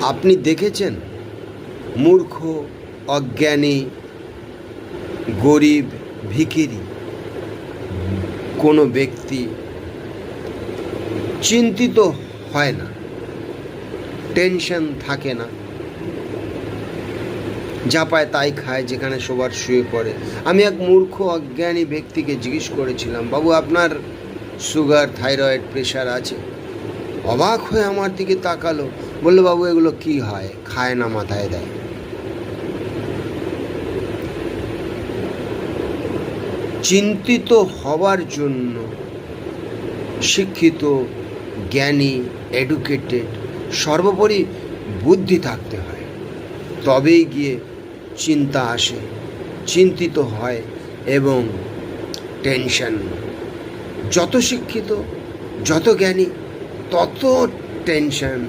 আপনি দেখেছেন? মূর্খ, অজ্ঞানী, গরিব, ভিখিরি। কোনো ব্যক্তি চিন্তিত হয় না। টেনশন থাকে না। যা পায় তাই খায়, যেখানে সবার শুয়ে পড়ে। আমি এক মূর্খ, অজ্ঞানী ব্যক্তিকে জিজ্ঞেস করেছিলাম, বাবু, আপনার সুগার, থাইরয়েড, প্রেশার আছে? অবাক হয়ে আমার দিকে তাকালো। বলল, বাবু, এগুলো কি হয়? খায় না, মাথায় দেয়। চিন্তিত হবার জন্য শিক্ষিত, জ্ঞানী এডুকেটেড সর্বোপরি বুদ্ধি থাকতে হয়। তবেই গিয়ে চিন্তা আসে, চিন্তিত হয় এবং টেনশন। যত শিক্ষিত, যত জ্ঞানী, তত টেনশন।